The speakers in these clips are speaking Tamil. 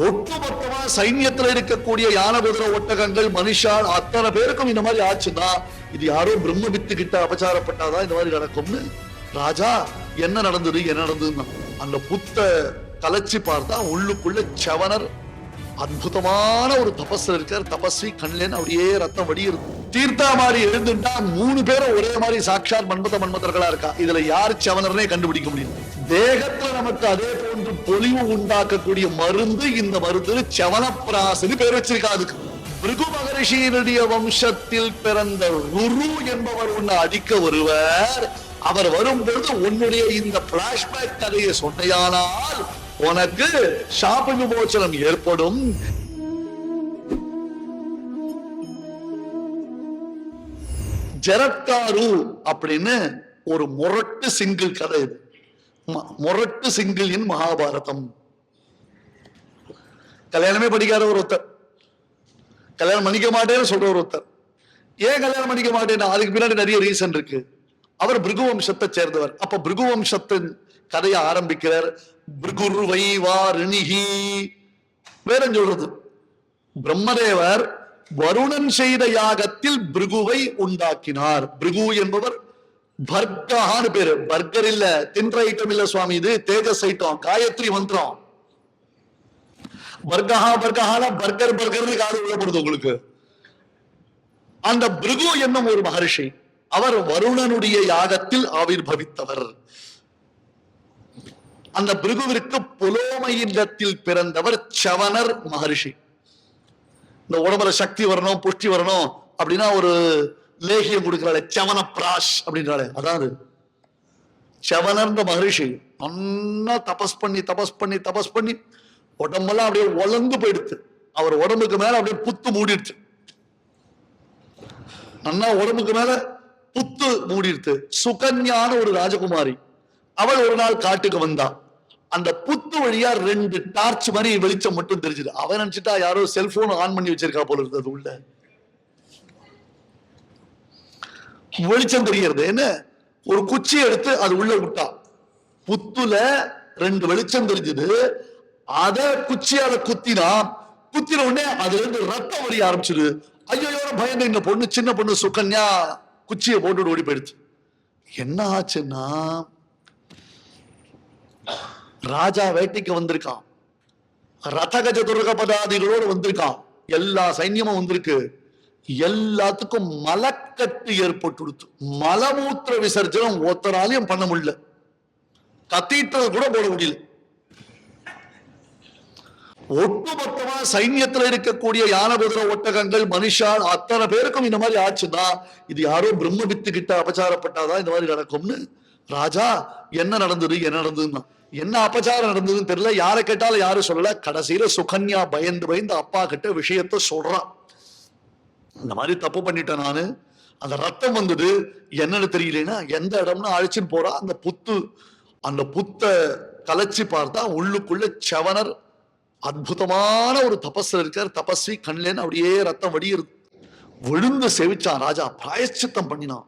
ஒட்டுமொத்தமா சைன்யத்துல இருக்கக்கூடிய யானபுதிர ஒட்டகங்கள் மனுஷால் அத்தனை பேருக்கும் இந்த மாதிரி ஆச்சுன்னா இது யாரோ பிரம்ம வித்து கிட்ட அபச்சாரப்பட்டாதான் இந்த மாதிரி நடக்கும்னு. ராஜா என்ன நடந்தது என்ன நடந்ததுன்னா அந்த புத்த கலைச்சி பார்த்தா உள்ளுக்குள்ள செவனர் அற்புதமான ஒரு தபஸ் இருக்கார். தபஸ்வி கண்லேன்னு அப்படியே ரத்தம் வடியுது தீர்த்தா மாதிரி எழுந்துட்டா மூணு பேரும் ஒரே மாதிரி சாட்சாத் மன்மத மன்மதர்களா இருக்கா? இதுல யார் செவனர்னே கண்டுபிடிக்க முடியும்? தேகத்துல நமக்கு அதே போன்று பொலிவு உண்டாக்கக்கூடிய மருந்து இந்த மருந்து செவனப்பிராசன்னு பேர் வச்சிருக்கா அதுக்கு. பிருகு மகரிஷியினுடைய வம்சத்தில் பிறந்த குரு என்பவர் உன்னை அடிக்க வருவர் அவர் வரும்பொழுது உன்னுடைய இந்த பிளாஷ்பேக் கதையை சொன்னையானால் உனக்கு சாப விமோச்சனம் ஏற்படும். ஜரத்காரு அப்படின்னு ஒரு முரட்டு சிங்கிள் கதை இது. முரட்டு சிங்கிளின் மகாபாரதம். கல்யாணமே படிக்காத ஒரு ஒருத்தர். கல்யாணம் பண்ணிக்க மாட்டேன்னு சொல்ற ஒரு ஒருத்தர். ஏன் கல்யாணம் பண்ணிக்க மாட்டேன் அதுக்கு பின்னாடி நிறைய ரீசன் இருக்கு. அவர் பிருகு வம்சத்தை சேர்ந்தவர். அப்ப பிருகு வம்சத்தின் கதையை ஆரம்பிக்கிறார். பிருகுர்வை வா ரிணிகி வேற சொல்றது. பிரம்மதேவர் வருணன் செய்த யாகத்தில் பிருகுவை உண்டாக்கினார். பிருகு என்பவர் பர்கான்னு பேரு. பர்கர் இல்ல தின்ற ஐட்டம் இல்ல சுவாமி இது தேஜஸ் ஐட்டம் காயத்ரி மந்திரம். பர்கஹா பர்கஹால பர்கர் பர்கர்னு காது உள்ளப்படுது உங்களுக்கு. அந்த பிருகு என்னும் ஒரு மகர்ஷி அவர் வருணனுடைய யாகத்தில் ஆவிர்பவித்தவர். அந்த பிருகுவிற்கு புலோமை இல்லத்தில் பிறந்தவர் சவனர் மகர்ஷி. இந்த உடம்புல சக்தி வரணும் புஷ்டி வரணும் அப்படின்னா ஒரு லேகியம் கொடுக்கிறாள் சவன பிராஷ் அப்படின்றாள். அதாவது சவனர்ன்ற மகரிஷி நல்லா தபஸ் பண்ணி தபஸ் பண்ணி தபஸ் பண்ணி உடம்பெல்லாம் அப்படியே உலர்ந்து போயிடுச்சு அவர் உடம்புக்கு மேல அப்படியே புத்து மூடிடுச்சு நல்லா உடம்புக்கு மேல புத்து மூடிடுத்து. சுகன்யான ஒரு ராஜகுமாரி அவள் ஒரு நாள் காட்டுக்கு வந்தா. அந்த புத்து வழியா ரெண்டு டார்ச் மாதிரி வெளிச்சம் மட்டும் தெரிஞ்சது. அவன் நினைச்சிட்டா யாரோ செல்போன் ஆன் பண்ணி வச்சிருக்கா போல இருந்தது உள்ள. வெளிச்சம் தெரிகிறது. என்ன? ஒரு குச்சி எடுத்து அது உள்ள விட்டா. புத்துல ரெண்டு வெளிச்சம் தெரிஞ்சது. அத குச்சியால குத்தினா குத்தின உடனே அதுல இருந்து ரத்தம் வழிய ஆரம்பிச்சிரு ஐயோ பயந்து இந்த பொண்ணு சின்ன பொண்ணு சுகன்யா குச்சியை போட்டு ஓடி போயிடுச்சு. என்ன ஆச்சுன்னா ராஜா வேட்டைக்கு வந்திருக்கான். ரதகஜ துர்க பதாதிகளோடு வந்திருக்கான். எல்லா சைன்யமும் வந்திருக்கு. எல்லாத்துக்கும் மலக்கட்டு ஏற்பட்டுடுத்து. மலமூத்திர விசர்ஜனம் ஒத்தராலையும் பண்ண முடியல. கத்தீட்டல் கூட போட முடியல. ஒட்டுமொத்தமா சைன்யத்துல இருக்கக்கூடிய யானபுதிர ஒட்டகங்கள் மனுஷால் அத்தனை பேருக்கும் இந்த மாதிரி ஆச்சுன்னா இது யாரோ பிரம்ம வித்து கிட்ட அபச்சாரப்பட்டாதான் இந்த மாதிரி நடக்கும்னு. ராஜா என்ன நடந்தது என்ன நடந்ததுன்னா என்ன அபச்சாரம் நடந்ததுன்னு தெரியல. யாரை கேட்டாலும் யாரும் சொல்லல. கடைசியில சுகன்யா பயந்து பயந்து அப்பா கிட்ட விஷயத்த சொல்றான். இந்த மாதிரி தப்பு பண்ணிட்டேன் நான். அந்த ரத்தம் வந்தது. என்னன்னு தெரியலன்னா எந்த இடம்னு அழைச்சின்னு போறா அந்த புத்து அந்த புத்த கலைச்சி பார்த்தா உள்ளுக்குள்ள செவனர் அற்புதமான ஒரு தபஸ் இருக்கார். தபஸ்வி கண்லேன்னு அப்படியே ரத்தம் வடியுது விழுந்து செவிச்சான் ராஜா. பிராயச்சித்தம் பண்ணினான்.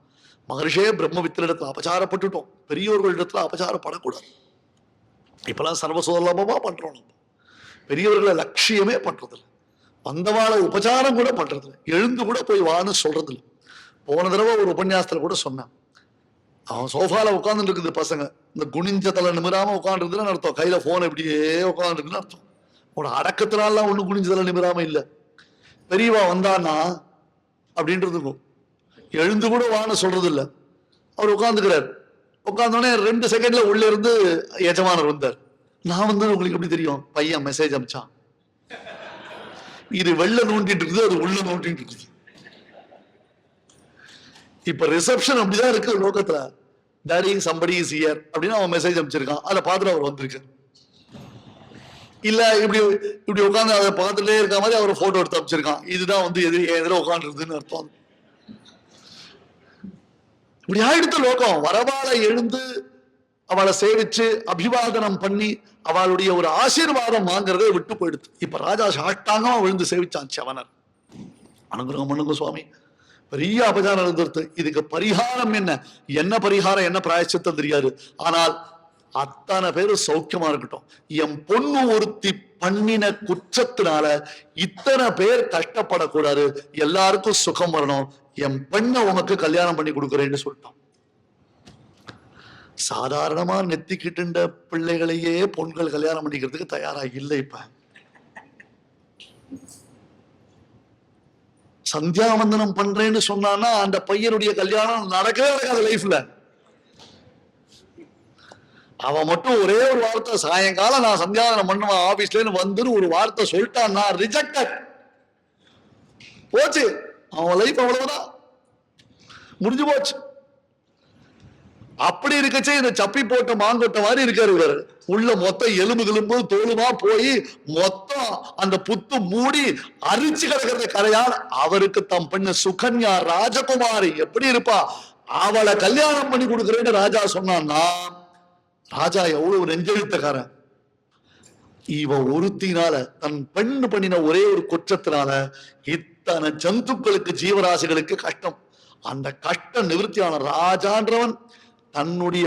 மகர்ஷே பிரம்மவித்திரிடத்துல அபச்சாரப்பட்டுட்டோம். பெரியோர்களிடத்துல அபச்சாரப்படக்கூடாது. இப்பெல்லாம் சர்வசுலபமா பண்றோம் நம்ம. பெரியவர்களை லட்சியமே பண்றதில்லை. வந்தவாளை உபச்சாரம் கூட பண்றதில்ல எழுந்து கூட போய் வான்னு சொல்றதில்ல போன தடவை ஒரு உபன்யாசத்துல கூட சொன்னான். அவன் சோஃபால உட்காந்துட்டு இருக்குது பசங்க. இந்த குனிஞ்ச தலை நிமிராம உட்காந்துருக்குன்னு அர்த்தம். கையில போன் இப்படியே உட்காந்துருக்குன்னு அர்த்தம். உன அடக்கத்தினாலாம் ஒண்ணு குனிஞ்ச தலை நிமிராம இல்ல. பெரியவா வந்தான்னா அப்படின்றதுக்கும் எழுந்து கூட வான்னு சொல்றது இல்ல. அவர் உட்காந்துக்கிறார் உட்காந்தோடனே ரெண்டு செகண்ட்ல உள்ள இருந்து எஜமானர் வந்தார். நான் வந்து உங்களுக்கு எப்படி தெரியும்? பையன் மெசேஜ் அமிச்சான். இது வெளில நோண்டிட்டு இருக்குது அது உள்ள நோண்டிட்டு இருக்குது. இப்ப ரிசப்ஷன் அப்படிதான் இருக்கு லோகத்துல. டாடி சம்படி இஸ் இயர் அப்படின்னு அவன் மெசேஜ் அனுப்பிச்சிருக்கான். அதை பார்த்துட்டு அவர் வந்திருக்காரு. இல்ல இப்படி இப்படி உட்காந்து அதை பார்த்துட்டே இருக்க மாதிரி அவர் போட்டோ எடுத்து அமைச்சிருக்கான் இதுதான் வந்து எதிர எதிர உட்காந்துருதுன்னு அர்த்தம். இப்படி ஆயிடுத்த லோகம். வரவாளை எழுந்து அவளை சேவிச்சு அபிவாதனம் பண்ணி அவளுடைய ஒரு ஆசீர்வாதம் வாங்குறதே விட்டு போயிடுது இப்ப ராஜா சாஷ்டாங்கமா விழுந்து சேவிச்சான் சவனர் அனுகிரகம் பண்ணுங்க சுவாமி. பெரிய அபஜாரம் இருந்திருக்கு இதுக்கு பரிகாரம் என்ன? என்ன பரிகாரம் என்ன பிராயச்சித்தம் தெரியாது. ஆனால் அத்தனை பேரும் சௌக்கியமா இருக்கட்டும். என் பொண்ணு ஒருத்தி பண்ணின குற்றத்தினால இத்தனை பேர் கஷ்டப்படக்கூடாது. எல்லாருக்கும் சுகம் வரணும். என் பெண்ணை உனக்கு கல்யாணம் பண்ணி கொடுக்குறேன்னு சொல்லிட்டான். சாதாரணமா நெத்திக்கிட்டு பிள்ளைகளையே பொண்கள் கல்யாணம் பண்ணிக்கிறதுக்கு தயாரா இல்லை இப்ப. சந்தியாவந்தனம் பண்றேன்னு சொன்னான்னா அந்த பையனுடைய கல்யாணம் நடக்கவே நடக்காது லைஃப்ல. அவன் மட்டும் ஒரே ஒரு வார்த்தை சாயங்காலம் நான் சந்தியாவந்தனம் பண்ணுவேன் ஆபீஸ்ல இருந்து வந்துன்னு ஒரு வார்த்தை சொல்லிட்டான்னா ரிஜெக்டட் போச்சு. அவன் லைஃப் அவ்வளவுதான். முடிஞ்சு போச்சு. அப்படி இருக்கச்சே இந்த சப்பி போட்ட மாங்கொட்ட மாதிரி இருக்காரு இவர். உள்ள மொத்தம் எலும்பு கிளும்பு தோலுமா போய் மொத்தம் அந்த புத்து மூடி அரிச்சு கிடக்கிறத கரையால் அவருக்கு தம் பெண்ணு சுகன்யா ராஜகுமாரி. எப்படி இருப்பா? அவளை கல்யாணம் பண்ணி கொடுக்குறேன்னு ராஜா சொன்னான்னா ராஜா எவ்வளவு நெஞ்செழுத்தக்காரன். இவ ஒருத்தினால தன் பெண் பண்ணின ஒரே ஒரு குற்றத்தினால இத்தனை ஜந்துக்களுக்கு ஜீவராசிகளுக்கு கஷ்டம். அந்த கஷ்டம் நிவர்த்தியான ராஜான்றவன். தன்னுடைய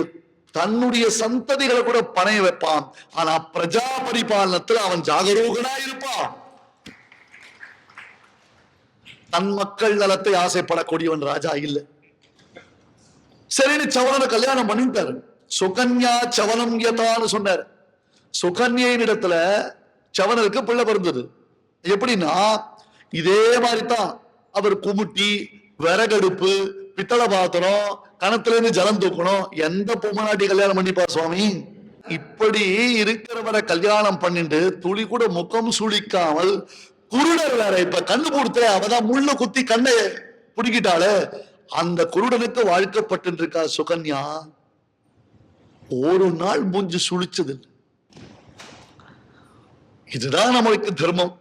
தன்னுடைய சந்ததிகளை கூட பணைய வைப்பான். ஆனா பிரஜா பரிபாலனத்தில் அவன் ஜாகரூகனா இருப்பான் தன் மக்கள் நலத்தை ஆசைப்படக்கூடியவன் ராஜா இல்லை. சரின்னு சவரனை கல்யாணம் பண்ணிட்டாரு. சுகன்யா சவனம் யதான்னு சொன்னார். சுகன்யின் இடத்துல சவனருக்கு பிள்ளை பிறந்தது. எப்படின்னா இதே மாதிரி தான் அவர் குமுட்டி விறகடுப்பு பித்தளை பாத்திரம் கணத்துல இருந்து ஜலம் தூக்கணும். எந்த பொம்மநாட்டி கல்யாணம் பண்ணிப்பா சுவாமி? இப்படி இருக்கிறவரை கல்யாணம் பண்ணிட்டு துளி கூட முகம் சுளிக்காமல் குருடர் வேற இப்ப கண்ணு கொடுத்த அவதான் முள்ள குத்தி கண்ணை பிடிக்கிட்டாளே. அந்த குருடனுக்கு வாழ்க்கப்பட்டு இருக்கா சுகன்யா? ஒரு நாள் மூஞ்சி சுழிச்சது இதுதான் நம்மளுக்கு தர்மம்.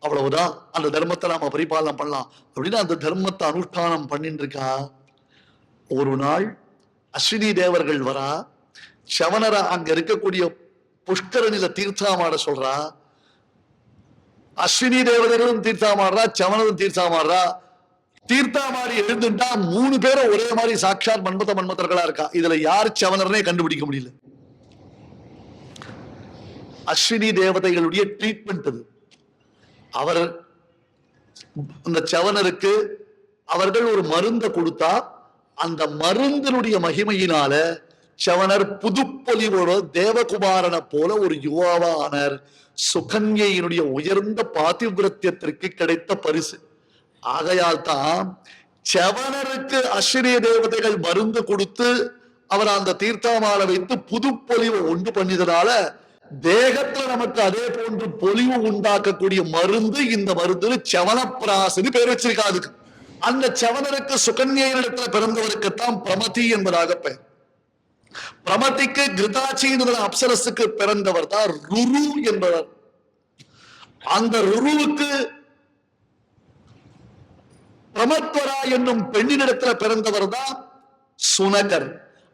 அவ்வளவுதான். அந்த தர்மத்தை நாம பரிபாலனம் பண்ணலாம். அப்படின்னு அந்த தர்மத்தை அனுஷ்டானம் பண்ணிட்டு இருக்கா? ஒரு நாள் அஸ்வினி தேவர்கள் வரா சவணர அங்க இருக்கக்கூடிய புஷ்கரணில தீர்த்தாமாட சொல்றா அஸ்வினி தேவதைகளும் தீர்த்தாமாடுறா சவணரும் தீர்த்தாமாடுறா. தீர்த்தாமாரி எழுந்துட்டா மூணு பேரும் ஒரே மாதிரி சாட்சாத் மன்மத மன்மதர்களா இருக்கா. இதுல யார் சவணர்னே கண்டுபிடிக்க முடியல. அஸ்வினி தேவதைகளுடைய ட்ரீட்மெண்ட் அது. அவர் அந்த சவணருக்கு அவர்கள் ஒரு மருந்தை கொடுத்தா அந்த மருந்தினுடைய மகிமையினால சவணர் புதுப்பொலிவோட தேவகுமாரனை போல ஒரு யுவாவா ஆனார் சுகன்யையினுடைய உயர்ந்த பாதிவிரத்தியத்திற்கு கிடைத்த பரிசு. ஆகையால் தான் செவனருக்கு அஸ்வினிய தேவதைகள் மருந்து கொடுத்து அவர் அந்த தீர்த்தமால வைத்து புதுப்பொலிவை உண்டு பண்ணியதுனால தேகத்துல நமக்கு அதே போன்று பொலிவு உண்டாக்கக்கூடிய மருந்து இந்த மருந்து செவனப்பிராசனு பேர் வச்சிருக்கா அதுக்கு. அந்த செவனருக்கு சுகன்யிடத்துல பிறந்தவருக்குத்தான் பிரமதி என்பதாக பெயர். பிரமதிக்கு கிருதாச்சி என்கிற அப்சரஸுக்கு பிறந்தவர் தான் ருரு என்பவர். அந்த ருருவுக்கு பிரமத்வரா என்னும் பெண்ணினிடத்துல பிறந்தவர் தான் சுனகர்.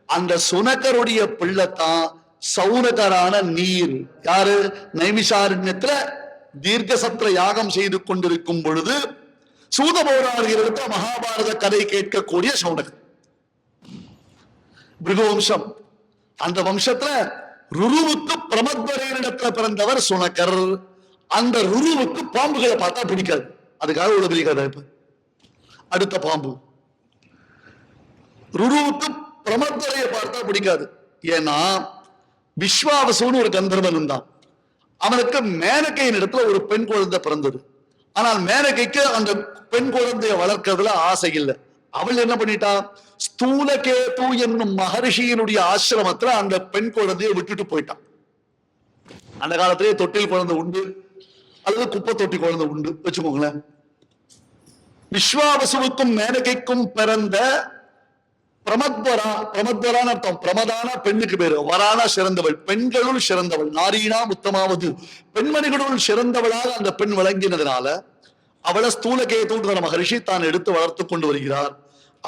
அந்த சுனகருடைய பிள்ளைத்தான் சௌனகரான நீர். யாரு? நைமிஷாரண்யத்துல தீர்க்கசத்திர யாகம் செய்து கொண்டிருக்கும் பொழுது சூதபௌராணியரிடத்துல மகாபாரத கதை கேட்கக்கூடிய சௌனகன் பிருகு வம்சம் அந்த வம்சத்துல ருருவுக்கு பிரமத்வரையரிடத்துல பிறந்தவர் சுனக்கர் அந்த ருருவுக்கு பாம்புகளை பார்த்தா பிடிக்காது. அதுக்காக உள்ள பெரிய கதை இப்ப. அடுத்த பாம்பு. ருருவுக்கு பிரமத்வரைய பார்த்தா பிடிக்காது. ஏன்னா விஸ்வாவசுன்னு ஒரு கந்தர்வன் இருந்தான். அவனுக்கு மேனக்கையின் இடத்துல ஒரு பெண் குழந்தை பிறந்தது. ஆனால் மேனகைக்கு அந்த பெண் குழந்தைய வளர்க்கறதுல ஆசை இல்லை. அவள் என்ன பண்ணிட்டா? ஸ்தூலகேது என்னும் மகரிஷியினுடைய ஆசிரமத்துல அந்த பெண் குழந்தையை விட்டுட்டு போயிட்டான் அந்த காலத்திலேயே தொட்டில் குழந்தை உண்டு. அல்லது குப்பை தொட்டி குழந்தை உண்டு. வச்சுக்கோங்களேன். விஸ்வாவசுவுக்கும் மேனகைக்கும் பிறந்த பிரமத்வரா பிரமத்வரான அர்த்தம். பிரமதான பெண்ணுக்கு பேரு. வரானா சிறந்தவள். பெண்களுள் சிறந்தவள். நாரீனா உத்தமாவது. பெண்மணிகளுள் சிறந்தவளாக அந்த பெண் விளங்கினதுனால அவளை ஸ்தூலகேதுன்ற மகரிஷி தான் எடுத்து வளர்த்து கொண்டு வருகிறார்.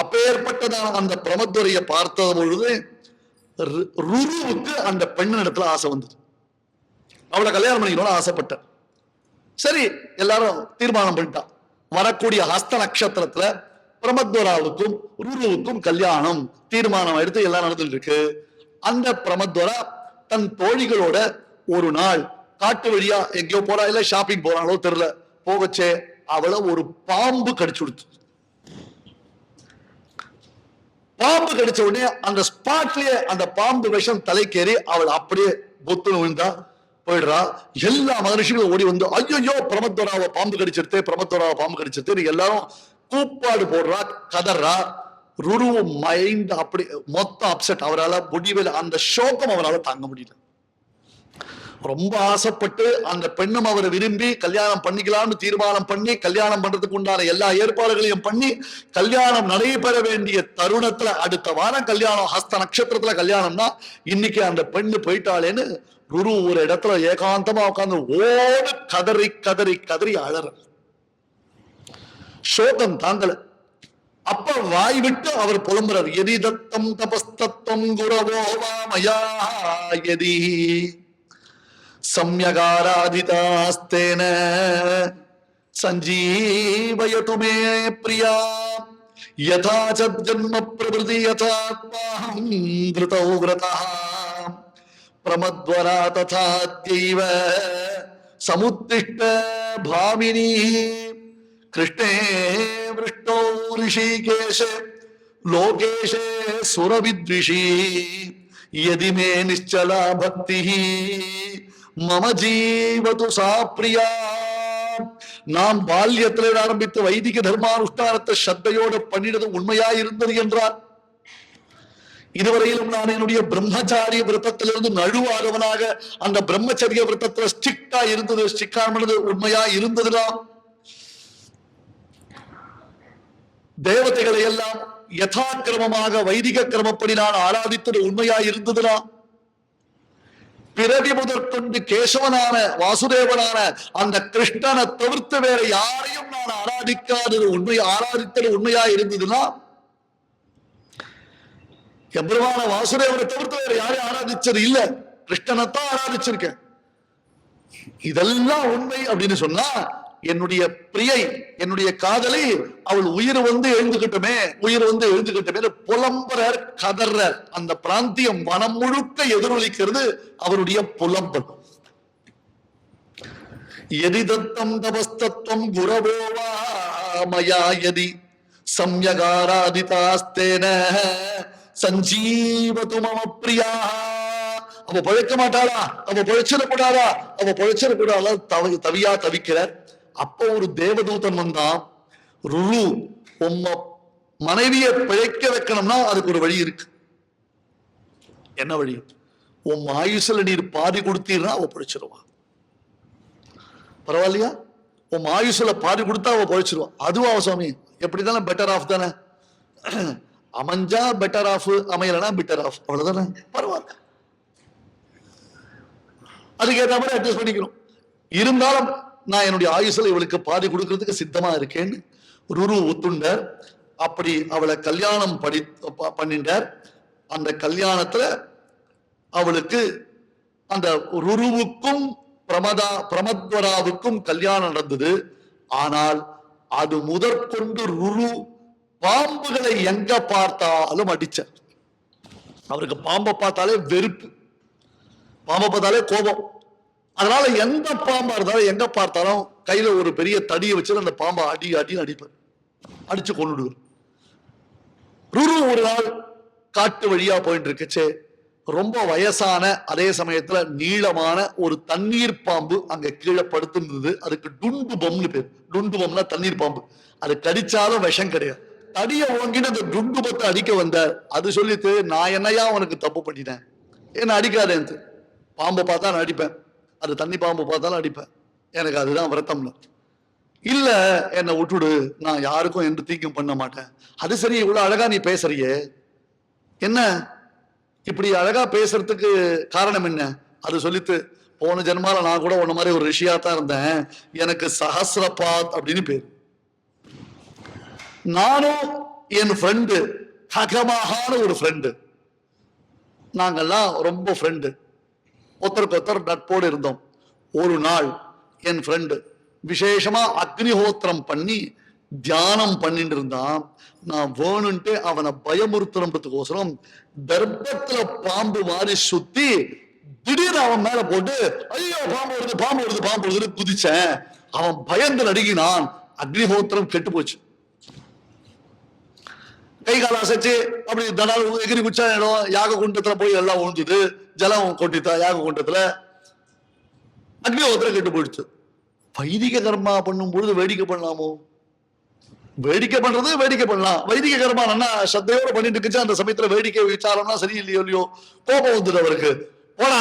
அப்பேற்பட்டதான அந்த பிரமத்வரைய பார்த்த பொழுது ரு- ருருவுக்கு அந்த பெண்ணிடத்துல ஆசை வந்தது. அவளை கல்யாணம் பண்ணிக்கணும்னு ஆசைப்பட்டார். சரி எல்லாரும் தீர்மானம் பண்ணிட்டான். வரக்கூடிய ஹஸ்த நட்சத்திரத்துல பிரமத்வராவுக்கும் ருருவுக்கும் கல்யாணம் தீர்மானம் எடுத்து எல்லாம் நடந்துட்டு இருக்கு அந்த பிரமத்வரா தன் தோழிகளோட ஒரு நாள் காட்டு வழியா எங்கேயோ போறா இல்ல ஷாப்பிங் போறாங்களோ தெரியல. போகச்சே அவளை ஒரு பாம்பு கடிச்சு கொடுத்து பாம்பு கடிச்ச உடனே அந்த ஸ்பாட்லயே அந்த பாம்பு விஷம் தலைக்கேறி அவள் அப்படியே பொத்துன்னு விழுந்தா போயிடுறா. எல்லா மனுஷங்களும் ஓடி வந்து ஐயோ பிரமத்வராவை பாம்பு கடிச்சிருத்தே பிரமத்வராவை பாம்பு கடிச்சிருத்தே எல்லாரும் கூப்பாடு போடுறா கதறா ருருவ மைண்ட் அப்படி மொத்தம் அப்செட் அவரால் முடிவில் அந்த சோகம் அவரால் தாங்க முடியல. ரொம்ப ஆசைப்பட்டு அந்த பெண்ணும் அவரை விரும்பி கல்யாணம் பண்ணிக்கலாம்னு தீர்மானம் பண்ணி கல்யாணம் பண்றதுக்கு உண்டான எல்லா ஏற்பாடுகளையும் பண்ணி கல்யாணம் நடைபெற வேண்டிய தருணத்துல அடுத்த வாரம் கல்யாணம் ஹஸ்த நட்சத்திரத்துல கல்யாணம்னா இன்னைக்கு அந்த பெண்ணு போயிட்டாளேன்னு குரு ஒரு இடத்துல ஏகாந்தமா உட்கார்ந்து ஓடு கதறி கதறி கதறி அழற. சோகம் தாங்கல. அப்ப வாய் விட்டு அவர் புலம்புறார். எதி தத்தம் தபஸ்தத்துவம் குரவோவாமயா எதி. சம்யகாராதிதாஸ்தேன. சஞ்சீவயதுமே பிரியா. யதா ஜன்ம பிரபுதி யதாத்மாஹம் கிருதௌ கிருதா பிரமத்வரா ததாத்யைவ சமுத்திஷ்ட பாமினி कृष्णे वृष्टौ ऋषिकेश लोकेशे सुरविद्विषी यदि मे निश्चला भक्तिः மம ஜீவது சாப்பிரியா நாம் பால்யத்தில் ஆரம்பித்து வைதிக தர்மானுஷ்டானத்தை சத்தையோட பண்ணினது உண்மையா இருந்தது என்றார் இதுவரையிலும் நான் என்னுடைய பிரம்மச்சாரிய விரதத்திலிருந்து நழுவாதவனாக அந்த பிரம்மச்சரிய விரதத்துல ஸ்டிக்டா இருந்தது ஸ்டிக்கானது உண்மையா இருந்ததுலாம் தேவதைகளை எல்லாம் யதாக்கிரமமாக வைதிக கிரமப்படி நான் ஆராதித்தது உண்மையா இருந்ததுனா பிறவி முதற்கொண்டு கேசவனான வாசுதேவனான அந்த கிருஷ்ணனை தவிர்த்து வேற யாரையும் நான் ஆராதிக்காதது உண்மை ஆராதித்தது உண்மையா இருந்ததுன்னா எம்பெருமான வாசுதேவனை தவிர்த்து வேற யாரையும் ஆராதிச்சது இல்ல. கிருஷ்ணனைத்தான் ஆராதிச்சிருக்கேன். இதெல்லாம் உண்மை அப்படின்னு சொன்னா என்னுடைய பிரியை என்னுடைய காதலை அவள் உயிர் வந்து எழுந்துகிட்டுமே உயிர் வந்து எழுந்துகிட்டுமே புலம்புறர் கதறர். அந்த பிராந்தியம் மனம் முழுக்க எதிரொலிக்கிறது அவருடைய புலம்பல். எதி தத்தம் தபஸ்தத்துவம் குரவோவா மயா எதி. சம்யகாராதிதாஸ்தேன சஞ்சீவது மம பிரியா. அவ பழைக்க மாட்டாளா? அவ பழைச்சிடக்கூடாதா? அவ பழைச்சிடக்கூடாதா? தவி தவியா தவிக்கிறார். அப்போ ஒரு தேவதூதன் வந்தா ருரு உம்ம மனைவியை பிழைக்க வைக்கணும்னா அதுக்கு ஒரு வழி இருக்கு. என்ன வழி? உன் ஆயுசுல நீர் பாதி கொடுத்தீர்னா அவ பிழைச்சிருவா. பரவாயில்லையா? உன் ஆயுசுல பாதி கொடுத்தா அவ பிழைச்சிருவா. அதுவா சுவாமி? எப்படி தானே பெட்டர் ஆஃப் தானே? அமைஞ்சா பெட்டர் ஆஃப் அமையலனா பெட்டர் ஆஃப் அவ்வளவுதானே? பரவாயில்ல. அதுக்கு ஏற்ற மாதிரி அட்ஜஸ்ட் பண்ணிக்கணும். இருந்தாலும் நான் என்னுடைய ஆயுசில் இவளுக்கு பாதி கொடுக்கறதுக்கு சித்தமா இருக்கேன்னு ருரு ஒத்துண்டார். அப்படி அவளை கல்யாணம் படி ப- பண்ணிட்டார். அந்த கல்யாணத்துல அவளுக்கு அந்த ருருவுக்கும் பிரமதா பிரமத்வராவுக்கும் கல்யாணம் நடந்தது. ஆனால் அது முதற்கொண்டு ருரு பாம்புகளை எங்க பார்த்தாலும் அடிச்சார். அவருக்கு பாம்பை பார்த்தாலே வெறுப்பு. பாம்பை பார்த்தாலே கோபம். அதனால எந்த பாம்பா இருந்தாலும் எங்க பார்த்தாலும் கையில ஒரு பெரிய தடியை வச்சு அந்த பாம்பை அடி அடின்னு அடிப்பார் அடிச்சு கொண்டுடுவார் ருரு ஒரு நாள் காட்டு வழியா போயிட்டு இருக்குச்சு ரொம்ப வயசான அதே சமயத்துல நீளமான ஒரு தண்ணீர் பாம்பு அங்க கீழே படுத்திருந்தது. அதுக்கு டுண்டு பம்னு பேர். டுண்டு பம்னா தண்ணீர் பாம்பு. அது கடிச்சாலும் விஷம் கிடையாது. தடிய ஓங்கிட்டு அந்த டுண்டு பத்தை அடிக்க வந்தார். அது சொல்லிட்டு நான் என்னையா உனக்கு தப்பு பண்ணிட்டேன்? என்ன அடிக்காதேன்ட்டு. பாம்பை பார்த்தா நான் அடிப்பேன். அது தண்ணி பாம்பு பார்த்தாலும் அடிப்பேன். எனக்கு அதுதான் விரத்தம்னு. இல்லை என்னை விட்டுடு நான் யாருக்கும் எந்த தீங்கும் பண்ண மாட்டேன். அது சரி இவ்வளோ அழகா நீ பேசுறியே. என்ன? இப்படி அழகா பேசுறதுக்கு காரணம் என்ன? அது சொல்லித்து போன ஜென்மால நான் கூட உன்ன மாதிரி ஒரு ரிஷியா தான் இருந்தேன். எனக்கு சஹசிரபாத் அப்படின்னு பேர். நானும் என் ஃப்ரெண்டு ககமகான ஒரு ஃப்ரெண்டு நாங்கெல்லாம் ரொம்ப ஃப்ரெண்டு ஒருத்தருக்கு ஒருத்தர் நட்போடு இருந்தோம். ஒரு நாள் என் ஃப்ரெண்டு விசேஷமா அக்னிஹோத்திரம் பண்ணி தியானம் பண்ணிட்டு இருந்தான். நான் வேணும்ட்டு அவனை பயமுறுத்தணுன்றதுக்கோசரம் தர்ப்பத்துல பாம்பு மாதிரி சுத்தி திடீர்னு அவன் மேல போட்டு ஐயோ பாம்பு வருது பாம்பு வருது பாம்பு வருதுன்னு குதிச்சேன். அவன் பயந்து நடுகினான் அக்னிஹோத்திரம் கெட்டு போச்சு. கை கால அசைச்சு அப்படி தடால் எகிரி குச்சா இடம் யாக குண்டத்துல போய் எல்லாம் உழுந்தது. ஜலம் கொட்டித்தா யாக அக்னி அக்னிஹோத்திரம் கெட்டு போயிடுச்சு. வைதிக கர்மா பண்ணும் பொழுது வேடிக்கை பண்ணலாமோ? வேடிக்கை பண்றது வேடிக்கை பண்ணலாம். வைதிக கர்மா நல்லா சத்தையோட பண்ணிட்டு இருக்குச்சு? அந்த சமயத்துல வேடிக்கை விசாரம்னா சரியில்லையோ இல்லையோ? கோபம் வந்துடு அவருக்கு. போனா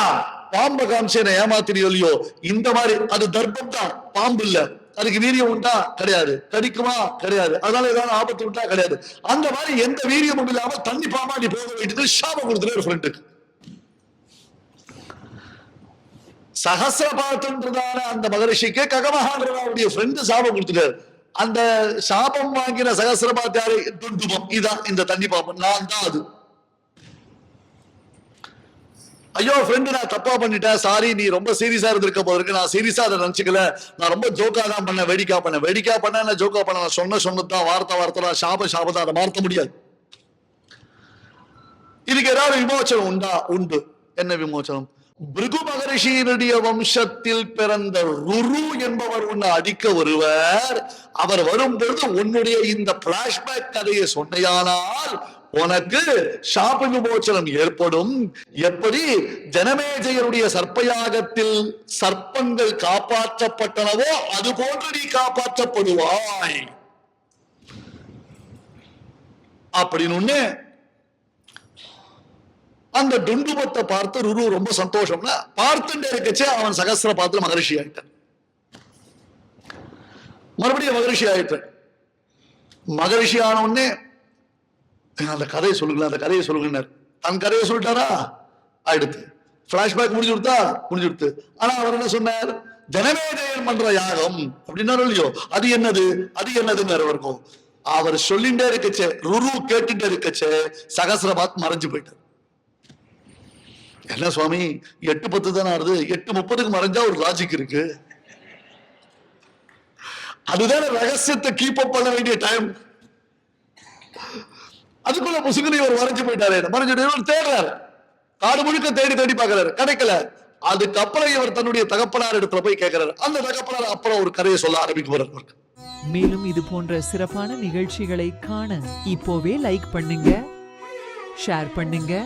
பாம்ப காமிச்சு என்ன ஏமாத்திரியோ இல்லையோ? இந்த மாதிரி அது தர்ப்பம் தான். பாம்பு இல்ல. அதுக்கு வீரியம் உண்டா? கிடையாது. கடிக்குமா? கிடையாது. அதனால ஏதாவது ஆபத்து உண்டா? கிடையாது. அந்த மாதிரி எந்த வீரியமும் இல்லாம தண்ணி பாம்பா நீ போக வேண்டியது ஷாபம் கொடுத்துரு ஒரு ஃப்ரெண்டுக்கு சகசிரபாத்தன்றதான அந்த மகரிஷிக்கு ககமகான்றவருடைய ஃப்ரெண்டு சாபம் கொடுத்துட்டாரு. அந்த சாபம் வாங்கின சகசிரபாத் யாரு? துண்டுபம் இதான் இந்த தண்ணி பாப்பம் நான் தான் அது. ஐயோ ஃப்ரெண்டு நான் தப்பா பண்ணிட்டேன். சாரி நீ ரொம்ப சீரியஸா இருந்திருக்க போதற்கு நான் சீரியஸா அதை நினைச்சுக்கல. நான் ரொம்ப ஜோக்கா தான் பண்ணேன் வேடிக்கா பண்ணேன். வேடிக்கா பண்ண ஜோக்கா பண்ண நான் சொன்ன சொன்னதான் வார்த்தை வார்த்தை தான். சாப சாப அதை மாற்ற முடியாது. இதுக்கு ஏதாவது விமோச்சனம் உண்டா? உண்டு. என்ன விமோச்சனம் பிருகு மகரிஷியினுடைய வம்சத்தில் பிறந்த ருரு என்பவர் உன்னை அடிக்க வருவர் அவர் வரும்பொழுது உன்னுடைய இந்த பிளாஷ்பேக் கதையை சொன்னையானால் உனக்கு சாப விமோச்சனம் ஏற்படும். எப்படி? ஜனமேஜயருடைய சர்ப்பயாகத்தில் சர்ப்பங்கள் காப்பாற்றப்பட்டனவோ அது போன்று நீ காப்பாற்றப்படுவாய். அப்படின்னு ஒண்ணு அந்த டுண்டுபத்தை பார்த்து ருரு ரொம்ப சந்தோஷம்னா பார்த்துட்டே இருக்கச்சே அவன் சகசிர பாத்துல மகரிஷி ஆயிட்டான். மறுபடியும் மகரிஷி ஆயிட்டான். மகரிஷி ஆன உடனே அந்த கதையை சொல்லுங்களேன் அந்த கதையை சொல்லுங்கன்னார். தன் கதையை சொல்லிட்டாரா? ஆயிடுத்து. பிளாஷ்பேக் முடிஞ்சு கொடுத்தா முடிஞ்சு கொடுத்து. ஆனா அவர் என்ன சொன்னார்? ஜனமேஜயன் பண்ற யாகம் அப்படின்னா இல்லையோ? அது என்னது? அது என்னதுன்னு இருக்கும் அவர் சொல்லிட்டே இருக்கச்சே ருரு கேட்டுட்டே இருக்கச்சே சகசிரபாத் மறைஞ்சு போயிட்டார். என்ன சுவாமி எட்டு பத்து தானே ஆறுது? எட்டு முப்பதுக்கு மறைஞ்சா ஒரு லாஜிக் இருக்கு. அதுதானே ரகசியத்தை கீப் அப் பண்ண வேண்டிய டைம் அதுக்குள்ள முசுகுனி இவர் மறைஞ்சு போயிட்டாரு மறைஞ்சு இவர் தேடுறாரு. காடு முழுக்க தேடி தேடி பாக்குறாரு கிடைக்கல. அதுக்கப்புறம் இவர் தன்னுடைய தகப்பனார் இடத்துல போய் கேட்கிறாரு. அந்த தகப்பனார் அப்புறம் ஒரு கதையை சொல்ல ஆரம்பிக்க மேலும் இது போன்ற சிறப்பான நிகழ்ச்சிகளை காண இப்போவே லைக் பண்ணுங்க ஷேர் பண்ணுங்க.